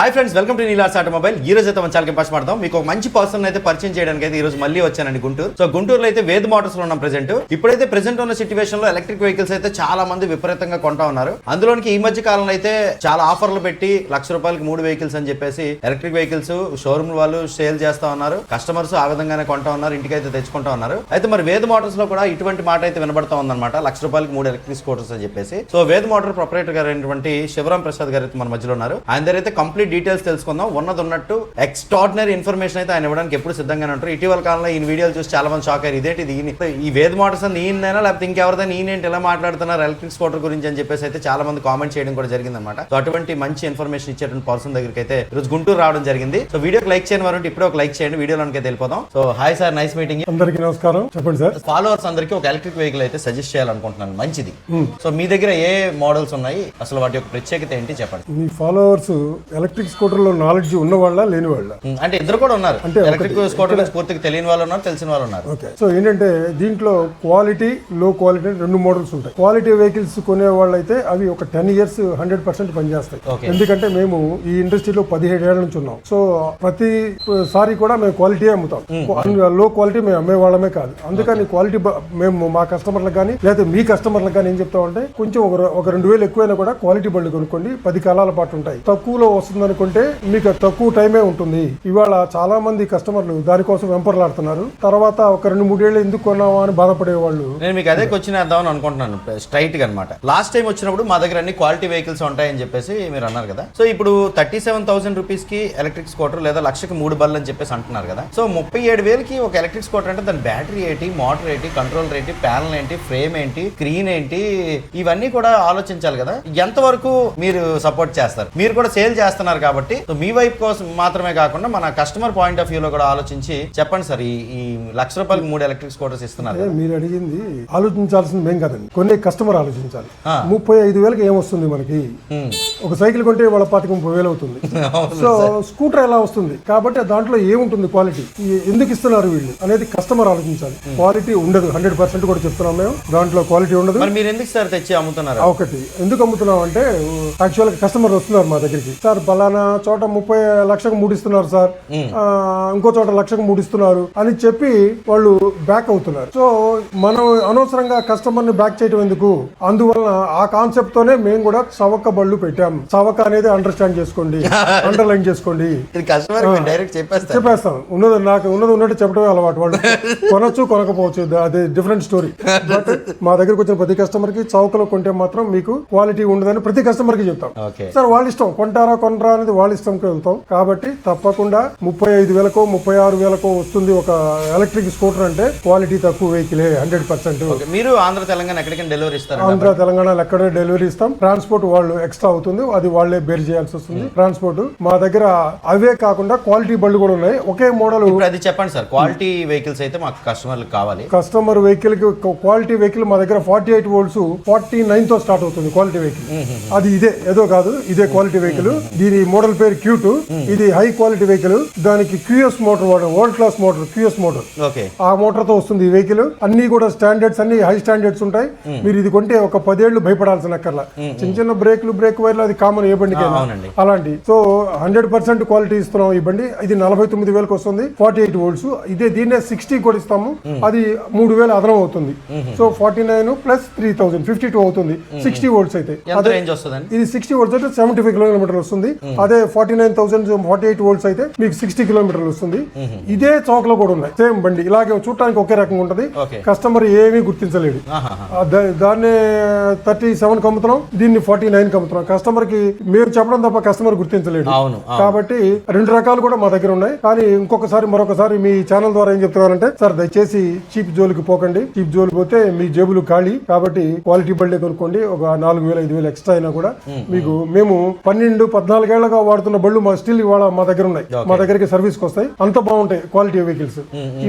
Hi friends welcome to Neela's automobile ఈ రోజు అయితే మన చాలా ఇంపాస్ పడతాం మీకు ఒక మంచి పర్సన్ అయితే పరిచయం చేయడానికి అయితే ఈ రోజు మళ్ళీ వచ్చానండి గుంటూరు. సో గుంటూరులో అయితే వేద్ మోటార్స్లో ఉన్నాం ప్రెసెంట్ ఇప్పుడైతే ప్రెసెంట్ ఉన్న సిచ్యువేషన్లో ఎలక్ట్రిక్ వెహికల్స్ అయితే చాలా మంది విపరీతంగా కొంటా ఉన్నారు. అందులోనికి ఈ మధ్య కాలంలో అయితే చాలా ఆఫర్లు పెట్టి లక్ష రూపాయలకి మూడు వెహికల్స్ అని చెప్పేసి ఎలక్ట్రిక్ వెహికల్స్ షోరూమ్ వాళ్ళు సేల్ చేస్తా ఉన్నారు. కస్టమర్స్ ఆ విధంగానే కొంటా ఉన్నారు ఇంటికి అయితే తెచ్చుకుంటా ఉన్నారు. అయితే మరి వేద్ మోటార్స్లో కూడా ఇటువంటి మాట అయితే వినబడతా ఉందన్నమాట. లక్ష రూపాయలకి మూడు ఎలక్ట్రిక్ స్కూటర్స్ అని చెప్పేసి. సో వేద్ మోటార్ ప్రొపరేటర్ గారు అయినటువంటి శివరాం ప్రసాద్ గారు అయితే మన మధ్యలో ఉన్నారు. ఆయన దగ్గర అయితే కంప్లీట్ డీటెయిల్స్ తెలుసుకుందాం. ఉన్నది ఉన్నట్టు ఎక్స్ట్రాడినరీ ఇన్ఫర్మేషన్ అయితే ఆయన ఇవ్వడానికి ఎప్పుడు సిద్ధంగానే ఉంటారు. ఇటీవల కాలంలో ఈ వీడియోలు చూసి చాలా మంది షాక్ అయ్యారు. ఇదేంటి ఇది? ఈ వేద్ మోటార్స్ అని ఈయనైనా లేకపోతే ఇంకెవరిదైనా ఈయనేంటి ఎలా మాట్లాడుతున్నారు? ఎలక్ట్రిక్ స్కూటర్ గురించి అని చెప్పేసి అయితే చాలా మంది కామెంట్ చేయడం కూడా జరిగిందన్నమాట. సో అటువంటి మంచి ఇన్ఫర్మేషన్ ఇచ్చేటువంటి పర్సన్ దగ్గరికి అయితే ఈరోజు గుంటూరు రావడం జరిగింది. సో వీడియోకి లైక్ చేయని వారు ఇప్పుడే ఒక లైక్ చేయండి. వీడియోలోకి అయితే వెళ్ళిపోదాం. So hi sir nice meeting అందరికీ నమస్కారం. చెప్పండి సార్. ఫాలోవర్స్ అందరికీ ఒక ఎలక్ట్రిక్ వెహికల్ అయితే సజెస్ట్ చేయాలనుకుంటున్నాను. మంచిది. సో మీ దగ్గర ఏ మోడల్స్ ఉన్నాయి? అసలు వాటి యొక్క ప్రత్యేకత ఏంటి? చెప్పండి. మీ ఫాలోవర్స్ ఎలక్ట్రిక్ స్కూటర్లో నాలెడ్జ్ ఉన్న వాళ్ళ లేని వాళ్ళ అంటే ఇద్దరు కూడా ఉన్నారు. అంటే ఎలక్ట్రిక్ స్కూటర్ పూర్తిగా తెలియని వాళ్ళు ఉన్నారు తెలిసిన వాళ్ళు ఉన్నారు. ఓకే. సో ఏంటంటే దీంట్లో క్వాలిటీ లో క్వాలిటీ రెండు మోడల్స్ ఉంటాయి. క్వాలిటీ వెహికల్స్ కొనే వాళ్ళైతే అవి ఒక టెన్ ఇయర్స్ హండ్రెడ్ పర్సెంట్ పనిచేస్తాయి. ఎందుకంటే మేము ఈ ఇండస్ట్రీలో పదిహేడు ఏళ్ళ నుంచి ఉన్నాం. సో ప్రతి సారి కూడా మేము క్వాలిటీ అమ్ముతాం. లో క్వాలిటీ మేము అమ్మే వాళ్ళమే కాదు. అందుకని క్వాలిటీ మేము మా కస్టమర్లకు కానీ లేదా మీ కస్టమర్లకు కానీ ఏం చెప్తామంటే కొంచెం ఒక రెండు వేలు ఎక్కువైనా కూడా క్వాలిటీ బళ్ళు కొనుక్కోండి. పది కాలాల పాటు ఉంటాయి. తక్కువలో వస్తుంది అనుకుంటే మీకు తక్కువ టైమే ఉంటుంది. ఇవాళ చాలా మంది కస్టమర్లు దానికోసం వెంపర్లాడుతున్నారు. తర్వాత ఒక రెండు మూడేళ్ళు ఎందుకు కొన్నావా అని బాధపడే వాళ్ళు నేను మీకు అదే క్వశ్చన్ వేద్దామని అనుకుంటున్నాను. స్ట్రైట్గా అనమాట లాస్ట్ టైం వచ్చినప్పుడు మా దగ్గర అన్ని క్వాలిటీ వెహికల్స్ ఉంటాయని చెప్పేసి మీరు అన్నారు కదా. సో ఇప్పుడు థర్టీ సెవెన్ థౌసండ్ రూపీస్కి ఎలక్ట్రిక్ స్కూటర్ లేదా లక్షకి మూడు బళ్ళు అని చెప్పేసి అంటున్నారు కదా. సో ముప్పై ఏడు వేలకి ఒక ఎలక్ట్రిక్ స్కూటర్ అంటే దాని బ్యాటరీ ఏంటి మోటార్ ఏంటి కంట్రోల్ ఏంటి ప్యానల్ ఏంటి ఫ్రేమ్ ఏంటి స్క్రీన్ ఏంటి ఇవన్నీ కూడా ఆలోచించాలి కదా. ఎంతవరకు మీరు సపోర్ట్ చేస్తారు? మీరు కూడా సేల్ చేస్తున్నారు కాబట్టి. సో మీ వైపు కోసం మాత్రమే కాకుండా మన కస్టమర్ పాయింట్ ఆఫ్ వ్యూ లో కూడా ఆలోచించి చెప్పండి సార్ ఈ లక్ష రూపాయలకి మూడు ఎలక్ట్రిక్ స్కూటర్స్ ఇస్తున్నారు మీరు అడిగింది ఆలోచించాల్సింది మేం కాదండి. కొనే కస్టమర్ ఆలోచించాలి. ముప్పై ఐదు వేలకి ఏమొస్తుంది మనకి. ఒక సైకిల్ కొంటే వాళ్ళ పాతిక ముప్పై వేలు అవుతుంది. సో స్కూటర్ ఎలా వస్తుంది? కాబట్టి దాంట్లో ఏముంటుంది క్వాలిటీ? ఎందుకు ఇస్తున్నారు వీళ్ళు? అనేది కస్టమర్ ఆలోచించాలి. క్వాలిటీ ఉండదు. హండ్రెడ్ పర్సెంట్ కూడా చెప్తున్నాం మేము. దాంట్లో క్వాలిటీ ఉండదు. మరి ఎందుకు సార్ తెచ్చి అమ్ముతున్నారు? ఒకటి. ఎందుకు అమ్ముతున్నాం అంటే యాక్చువల్గా కస్టమర్ వస్తున్నారు మా దగ్గరికి. సార్ పలానా చోట ముప్పై లక్షకు మూడు ఇస్తున్నారు సార్ ఇంకో చోట లక్షకు మూడు ఇస్తున్నారు అని చెప్పి వాళ్ళు బ్యాక్ అవుతున్నారు. సో మనం అనవసరంగా కస్టమర్ని బ్యాక్ చేయడం ఎందుకు? అందువలన ఆ కాన్సెప్ట్ తోనే మేము కూడా చవక బళ్ళు పెట్టాం. చవక అనేది అండర్స్టాండ్ చేసుకోండి అండర్లైన్ చేసుకోండి. డైరెక్ట్ చెప్పేస్తాం. ఉన్నది నాకు ఉన్నది ఉన్నట్టు చెప్పడమే అలవాటు వాళ్ళు. కొనొచ్చు కొనకపోవచ్చు అది డిఫరెంట్ స్టోరీ బట్ మా దగ్గరకు వచ్చిన ప్రతి కస్టమర్కి చౌకలో కొంటే మాత్రం మీకు క్వాలిటీ ఉండదని ప్రతి కస్టమర్కి చెప్తాం. సార్ వాళ్ళ ఇష్టం. కొంటారా కొనరా అనేది వాళ్ళ ఇష్టంకి వెళ్తాం. కాబట్టి తప్పకుండా ముప్పై ఐదు వేలకో ముప్పై ఆరు వేలకో వస్తుంది ఒక ఎలక్ట్రిక్ స్కూటర్ అంటే క్వాలిటీ తక్కువ వెహికలే హండ్రెడ్ పర్సెంట్. ఓకే మీరు ఆంధ్ర తెలంగాణ ఎక్కడికైనా డెలివరీ ఇస్తారు? ఆంధ్ర తెలంగాణలో ఎక్కడ డెలివరీ ఇస్తాం. ట్రాన్స్పోర్ట్ వాళ్ళు ఎక్స్ట్రా అవుతుంది అది వాళ్ళే బేర్ చేయాల్సి వస్తుంది. ట్రాన్స్పోర్ట్ మా దగ్గర అవే కాకుండా క్వాలిటీ బళ్ళు కూడా ఉన్నాయి. ఒకే మోడల్ అది చెప్పండి సార్ క్వాలిటీ వెహికల్స్ అయితే మాకు కస్టమర్లకు కావాలి. కస్టమర్ వెహికల్కి క్వాలిటీ వెహికల్ మా దగ్గర ఫార్టీ ఎయిట్ వోల్ట్స్ ఫార్టీ నైన్తో స్టార్ట్ అవుతుంది క్వాలిటీ వెహికల్. అది ఇదే ఏదో కాదు ఇదే క్వాలిటీ వెహికల్. దీని మోడల్ పేరు క్యూట్. ఇది హై క్వాలిటీ వెహికల్. దానికి క్యూఎస్ మోటార్ వాడడం world class motor QS motor. ఆ మోటార్తో వస్తుంది ఈ వెహికల్. అన్ని కూడా స్టాండర్డ్స్ అన్ని హై స్టాండర్డ్స్ ఉంటాయి. మీరు ఇది కొంటే ఒక పదేళ్ళు భయపడాల్సిన అక్కర్లా. చిన్న చిన్న బ్రేక్లు బ్రేక్ వైర్లు అది కామన్ ఏ బండికి. అలాంటి. సో హండ్రెడ్ పర్సెంట్ క్వాలిటీ ఇస్తున్నాం ఈ బండి. ఇది నలభై తొమ్మిది వేలకు వస్తుంది. ఫార్టీ ఎయిట్ వోల్ట్స్ ఇదే దీన్నే సిక్స్టీ కూడా ఇస్తాము. అది మూడు వేలు అదనం అవుతుంది. So forty nine plus three thousand fifty two అవుతుంది సిక్స్టీ వోల్ట్స్ అయితే ఇది సిక్స్టీ వోల్ట్స్ అయితే సెవెంటీ ఫైవ్ కిలోమీటర్లు వస్తుంది. అదే forty nine thousand forty eight volts అయితే మీకు సిక్స్టీ కిలోమీటర్లు వస్తుంది. ఇదే చౌకలో కూడా ఉన్నాయి. సేమ్ బండి. ఇలాగే చూడటానికి ఒకే రకంగా ఉంటది. కస్టమర్ ఏమీ గుర్తించలేడు దాన్ని థర్టీ సెవెన్ కమ్ముతున్నాం దీన్ని ఫార్టీ నైన్ కమ్ముతున్నాం. కస్టమర్కి మేము చెప్పడం తప్ప కస్టమర్ గుర్తించలేడు. కాబట్టి రెండు రకాలు కూడా మా దగ్గర ఉన్నాయి. కానీ ఇంకొకసారి మరొకసారి మీ ఛానల్ ద్వారా ఏం చెప్తున్నారంటే సార్ దయచేసి చీప్ జోలికి పోకండి. చీప్ జోలి పోతే మీ జేబులు ఖాళీ. కాబట్టి క్వాలిటీ బళ్ళే కొనుక్కోండి. ఒక నాలుగు వేల ఐదు వేలు ఎక్స్ట్రా అయినా కూడా మీకు మేము. పన్నెండు పద్నాలుగేళ్ళుగా వాడుతున్న బళ్ళు మా స్టిల్ ఇవాళ మా దగ్గర ఉన్నాయి. మా దగ్గరికి సర్వీస్కి వస్తాయి. అంత బాగుంటాయి క్వాలిటీ వెహికల్స్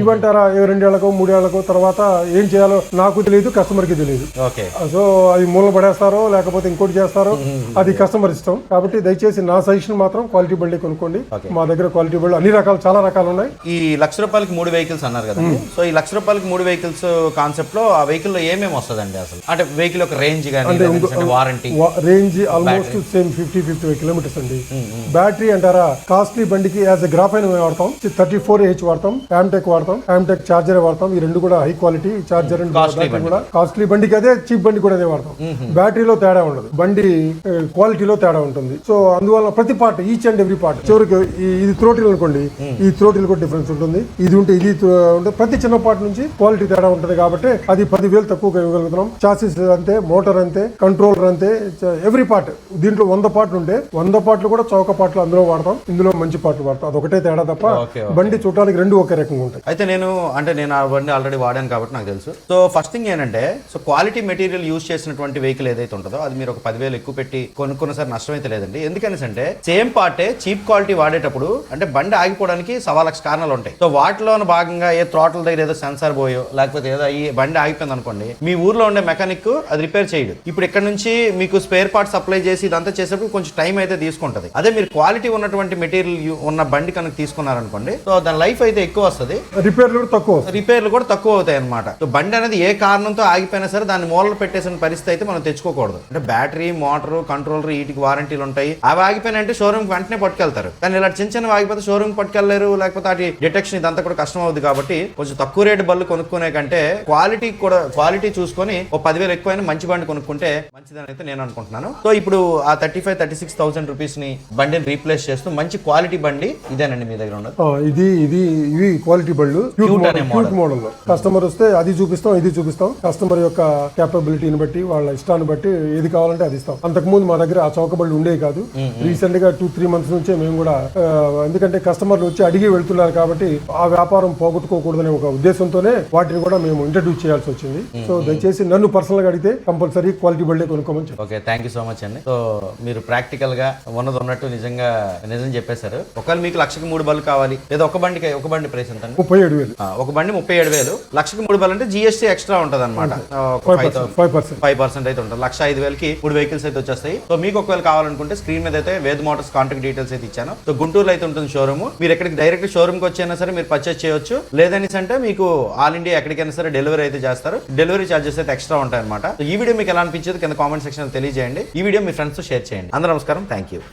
ఇవంటారా ఏ రెండేళ్ళకో మూడేళ్ళకో తర్వాత ఏం చేయాలో నాకు తెలియదు కస్టమర్కి తెలియదు. ఓకే సో అది మూల పడేస్తారో లేకపోతే ఇంకోటి చేస్తారో అది కస్టమర్ ఇష్టం. కాబట్టి దయచేసి నా సజెషన్ మాత్రం క్వాలిటీ బళ్ళే కొనుక్కోండి. మా దగ్గర క్వాలిటీ బళ్ళు అన్ని రకాలు చాలా రకాలు ఉన్నాయి. ఈ లక్ష రూపాయలకి మూడు వెహికల్స్ అన్నారు కదా. సో ఈ లక్ష రూపాయలకి మూడు వెహికల్స్ కాన్సెప్ట్లో ఆ వెహికల్లో ఏమేమి వస్తుందండి అసలు? అంటే వెహికల్ యొక్క range warranty range almost same fifty fifty kilometres అండి. బ్యాటరీ అంటారా? కాస్ట్లీ బండికి యాజ్ ఎ గ్రాఫైన్ వాడతాం. థర్టీ ఫోర్ హెచ్ వాడతాం. యామ్టెక్ వాడతాం. యామ్టెక్ చార్జర్ వాడతాం. ఈ రెండు కూడా హై క్వాలిటీ చార్జర్ కూడా కాస్ట్లీ బండికి అదే చీప్ బండి కూడా అదే వాడతాం. బ్యాటరీలో తేడా ఉండదు. బండి క్వాలిటీలో తేడా ఉంటుంది. సో అందువల్ల ప్రతి part each and every part చివరికి ఇది త్రోటిల్ అనుకోండి. ఈ త్రోటిల్ కూడా డిఫరెన్స్ ఉంటుంది. ఇది ఉంటే ఇది ఉంటుంది ప్రతి చిన్న పార్ట్ నుంచి క్వాలిటీ తేడా ఉంటుంది కాబట్టి అది పదివేలు తక్కువగా ఇవ్వగలుగుతున్నాం. చాసిస్ అంతే మోటార్ అంతే కంట్రోలర్ అంతే ఎవ్రీ పార్ట్ దీంట్లో వంద పార్ట్లు ఉంటే వంద పార్ట్లు కూడా చౌక పార్ట్లు అందులో వాడతాం. ఇందులో మంచి పార్ట్లు వాడతాం. అదొకటే తేడా తప్ప బండి చూడటానికి రెండు ఒకే రకంగా ఉంటాయి. అయితే నేను అంటే నేను ఆ బండి ఆల్రెడీ వాడాను కాబట్టి నాకు తెలుసు. సో ఫస్ట్ థింగ్ ఏంటంటే సో క్వాలిటీ మెటీరియల్ యూజ్ చేసినటువంటి వెహికల్ ఏదైతే ఉంటుందో అది మీరు ఒక పదివేలు ఎక్కువ పెట్టి కొనుక్కున్న సరే నష్టం అయితే లేదండి. ఎందుకనేసి అంటే సేమ్ పార్టే చీప్ క్వాలిటీ వాడేటప్పుడు అంటే బండి ఆగిపోవడానికి సవా లక్ష కారణాలు ఉంటాయి. సో వాటిలో భాగంగా ఏ త్రోటల దగ్గర ఏదో సెన్సార్ పోయో లేకపోతే ఏదో ఈ బండి ఆగిపోయింది అనుకోండి మీ ఊర్లో ఉండే మెకానిక్ అది రిపేర్ చేయడు. ఇప్పుడు ఇక్కడ నుంచి మీకు స్పేర్ పార్ట్ సప్లై చేసి ఇదంతా చేసేటప్పుడు కొంచెం టైం అయితే తీసుకుంటది అదే మీరు క్వాలిటీ ఉన్నటువంటి మెటీరియల్ ఉన్న బండి కనుక తీసుకున్నారనుకోండి సో దాని లైఫ్ అయితే ఎక్కువ వస్తుంది. రిపేర్లు కూడా తక్కువ. రిపేర్లు కూడా తక్కువ అవుతాయి అనమాట సో బండి అనేది ఏ కారణంతో ఆగిపోయినా సరే దాన్ని మూలలు పెట్టేసిన పరిస్థితి అయితే మనం తెచ్చుకోకూడదు. అంటే బ్యాటరీ మోటార్ కంట్రోలర్ వీటికి వారంటీలు ఉంటాయి. అవి ఆగిపోయినాయంటే షోరూమ్ వెంటనే పట్టుకెళ్తారు. కానీ ఇలా చిన్న చిన్నవి ఆగిపోతే షోరూమ్ పట్టుకెళ్ళలేరు లేకపోతే వాటి డిటెక్షన్ ఇదంతా కూడా కష్టం అవుతుంది కాబట్టి కొంచెం తక్కువ రేటు బళ్ళు కొనుక్కునే కంటే క్వాలిటీ కూడా క్వాలిటీ చూసుకొని ఓ పదివేలు ఎక్కువైనా మంచి బండి కొనుక్కుంటే మంచిదని అయితే నేను అనుకుంటున్నాను. సో ఇప్పుడు ఆ thirty five thirty six thousand rupees ని బండిని రీప్లేస్ చేస్తూ మంచి క్వాలిటీ బండి ఇదేనండి మీ దగ్గర ఆ, ఇది ఇది ఇవి క్వాలిటీ బళ్ళు క్యూట్ మోడల్ కస్టమర్ వస్తే అది చూపిస్తాం ఇది చూపిస్తాం. కస్టమర్ యొక్క కేపబిలిటీని బట్టి వాళ్ళ ఇష్టాన్ని బట్టి ఏది కావాలంటే అది ఇస్తాం. అంతకుముందు మా దగ్గర ఆ చౌక బళ్ళు ఉండేవి కాదు. రీసెంట్గా టూ త్రీ మంత్స్ నుంచే మేము కూడా ఎందుకంటే కస్టమర్లు వచ్చి అడిగి వెళ్తున్నారు కాబట్టి ఆ వ్యాపారం పోగొట్టుకోకూడదనే ఒక ఉద్దేశంతోనే వాటిని కూడా మేము ఇంట్రడ్యూస్ చేయాల్సి వచ్చింది. సో దయచేసి నన్ను పర్సనల్గా అడిగితే కంపల్సరీ క్వాలిటీ బళ్ళే కొనుక్కోమని. Okay thank you so much అండి. సో మీరు ప్రాక్టికల్గా ఉన్నది ఉన్నట్టు నిజంగా నిజం చెప్పేశారు. ఒకవేళ మీకు లక్షకి మూడు బళ్ళు కావాలి లేదా ఒక బండికి ఒక బండి ప్రైస్ ఎంత ముప్పై ఏడు వేలు. ఒక బండి ముప్పై ఏడు వేలు. లక్షకి మూడు బళ్ళు అంటే జిఎస్టీ ఎక్స్ట్రా ఉంటుంది అనమాట ఫైవ్ పర్సెంట్ అయితే ఉంటుంది. లక్ష ఐదు వేలకి మూడు వెహికల్స్ అయితే వచ్చేస్తాయి. సో మీకు ఒకవేళ కావాలనుకుంటే స్క్రీన్ మీద అయితే వేద్ మోటార్స్ కాంటాక్ట్ డీటెయిల్స్ అయితే ఇచ్చాను. సో గుంటూరులో అయితే ఉంటుంది షోరూమ్ మీరు ఎక్కడికి డైరెక్ట్ షోరూమ్కి వచ్చైనా సరే మీరు పర్చేస్ చేయొచ్చు. లేదనేసి అంటే మీకు ఆల్ ఇండియా ఎక్కడికైనా సరే డెలివరీ అయితే చేస్తారు. డెలివరీ చార్జెస్ అయితే ఎక్స్ట్రా ఉంటాయి అనమాట ఈ వీడియో మీకు ఎలా అనిపించేది కింద కామెంట్ సెక్షన్ తెలియజేయండి. ఈ వీడియో మీ ఫ్రెండ్స్ షేర్ చేయండి. అందరూ నమస్కారం. Thank you